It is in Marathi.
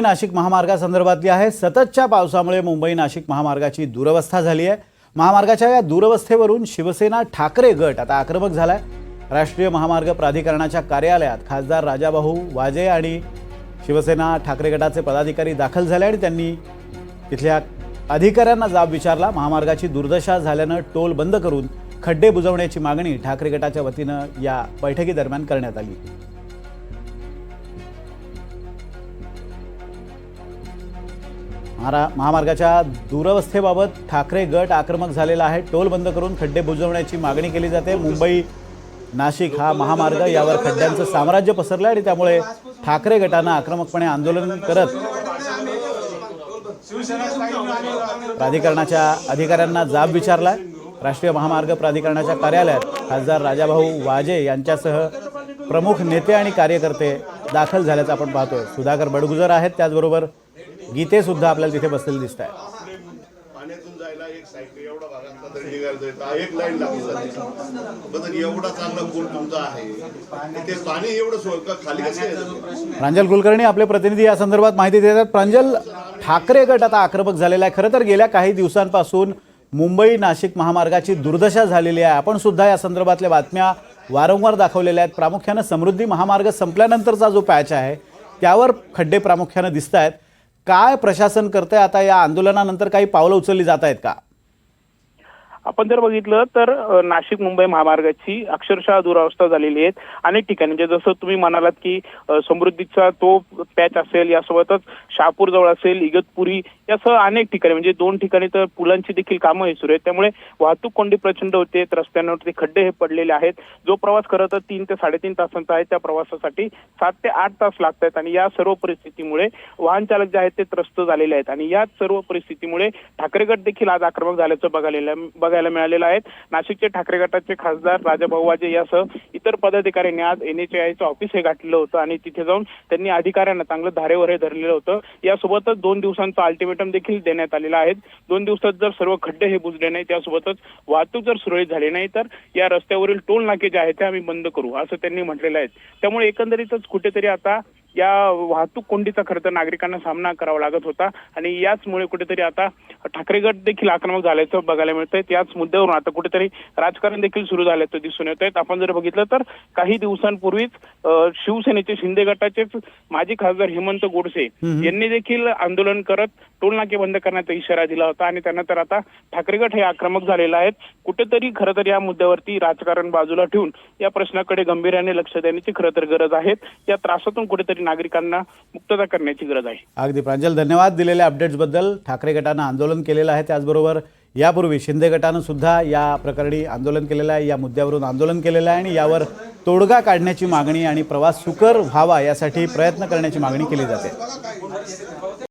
नाशिक महामार्गासंदर्भातली आहे. सततच्या पावसामुळे मुंबई नाशिक महामार्गाची दुरवस्था झाली आहे. महामार्गाच्या या दुरवस्थेवरून शिवसेना ठाकरे गट आता आक्रमक झालाय. राष्ट्रीय महामार्ग प्राधिकरणाच्या कार्यालयात खासदार राजाभाऊ वाजे आणि शिवसेना ठाकरे गटाचे पदाधिकारी दाखल झाले आणि त्यांनी तिथल्या अधिकाऱ्यांना जाब विचारला. महामार्गाची दुर्दशा झाल्यानं टोल बंद करून खड्डे बुजवण्याची मागणी ठाकरे गटाच्या वतीनं या बैठकीदरम्यान करण्यात आली. महारा महामार्गाच्या दुरवस्थेबाबत ठाकरे गट आक्रमक झालेला आहे. टोल बंद करून खड्डे बुजवण्याची मागणी केली जाते. मुंबई नाशिक हा महामार्ग यावर खड्ड्यांचं साम्राज्य पसरलं आणि त्यामुळे ठाकरे गटानं आक्रमकपणे आंदोलन करत प्राधिकरणाच्या अधिकाऱ्यांना जाब विचारलाय. राष्ट्रीय महामार्ग प्राधिकरणाच्या कार्यालयात खासदार राजाभाऊ वाजे यांच्यासह प्रमुख नेते आणि कार्यकर्ते दाखल झाल्याचं आपण पाहतोय. सुधाकर बडगुजर आहेत त्याचबरोबर गीते सुद्धा आपल्याला तिथे बसलेले दिसत आहेत पाण्यातून जायला एक सायकल एवढा भागातला तरी निघायला जायचं. एक लाईन लागली जाते बदल एवढा चांगला पूल तुमचा आहे. ते पाणी एवढं सोय का खाली कसं येतं प्रांजल कुलकर्णी आपले प्रतिनिधी या संदर्भात माहिती देतात. प्रांजल ठाकरे गट आता आक्रमक झालेला आहे. खरं तर गेल्या काही दिवसांपासून मुंबई नाशिक महामार्गाची दुर्दशा झालेली आहे. आपण सुद्धा या संदर्भातल्या बातम्या वारंवार दाखवलेल्या आहेत. प्रामुख्यानं समृद्धी महामार्ग संपल्यानंतरचा जो पॅच आहे त्यावर खड्डे प्रामुख्यानं दिसत आहेत काय प्रशासन करतंय? आता या आंदोलनानंतर काही पावलं उचलली जात आहेत का? आपण जर बघितलं तर नाशिक मुंबई महामार्गाची अक्षरशः दुरावस्था झालेली आहे अनेक ठिकाणी म्हणजे जसं तुम्ही म्हणालात की समृद्धीचा तो पॅच असेल यासोबतच शहापूर जवळ असेल इगतपुरी यासह अनेक ठिकाणी म्हणजे दोन ठिकाणी तर पुलांची देखील कामं हे सुरू आहेत. त्यामुळे वाहतूक कोंडी प्रचंड होते रस्त्यांवरती खड्डे हे पडलेले आहेत. जो प्रवास खरं तर तीन ते साडेतीन तासांचा आहे त्या प्रवासासाठी सात ते आठ तास लागत आहेत आणि या सर्व परिस्थितीमुळे वाहन चालक जे आहेत ते त्रस्त झालेले आहेत. आणि याच सर्व परिस्थितीमुळे ठाकरेगड देखील आज आक्रमक झाल्याचं बघायला बघायला मिळालेलं आहे नाशिकचे ठाकरे गटाचे खासदार राजाभाऊ वाजे यासह इतर पदाधिकाऱ्यांनी आज एनएचआयचं ऑफिस हे गाठलेलं होतं आणि तिथे जाऊन त्यांनी अधिकाऱ्यांना चांगलं धारेवर हे धरलेलं होतं. यासोबतच दोन दिवसांचं अल्टिमेटम देखील देण्यात आलेलं आहे. दोन दिवसात जर सर्व खड्डे हे बुजले नाही त्यासोबतच वाहतूक जर सुरळीत झाली नाही तर या रस्त्यावरील टोल नाके जे आहेत ते आम्ही बंद करू असं त्यांनी म्हटलेलं आहे. त्यामुळे एकंदरीतच कुठेतरी आता या वाहतूक कोंडीचा खरं तर नागरिकांना सामना करावा लागत होता. आणि याचमुळे कुठेतरी आता ठाकरे गट देखील आक्रमक झाल्याचं बघायला मिळतंय. याच मुद्द्यावरून आता कुठेतरी राजकारण देखील सुरू झाल्याचं दिसून येत आहेत आपण जर बघितलं तर काही दिवसांपूर्वीच शिवसेनेचे शिंदे गटाचेच माजी खासदार हेमंत गोडसे यांनी देखील आंदोलन करत टोलनाके बंद करण्याचा इशारा दिला होता. आणि त्यानंतर आता ठाकरे गट हे आक्रमक झालेले आहेत. कुठेतरी खरं तर या मुद्द्यावरती राजकारण बाजूला ठेवून या प्रश्नाकडे गंभीर्याने लक्ष देण्याची खरं तर गरज आहे. या त्रासातून कुठेतरी नागरिकांना मुक्तता करण्याची गरज आहे. अगदी प्रांजल धन्यवाद दिलेल्या अपडेट्सबद्दल ठाकरे गटानं आंदोलन केलेलं आहे त्याचबरोबर यापूर्वी शिंदे गटानं सुद्धा या प्रकरणी आंदोलन केलेलं आहे या मुद्द्यावरून आंदोलन केलेलं आहे आणि यावर तोडगा काढण्याची मागणी आणि प्रवास सुकर व्हावा यासाठी प्रयत्न करण्याची मागणी केली जाते.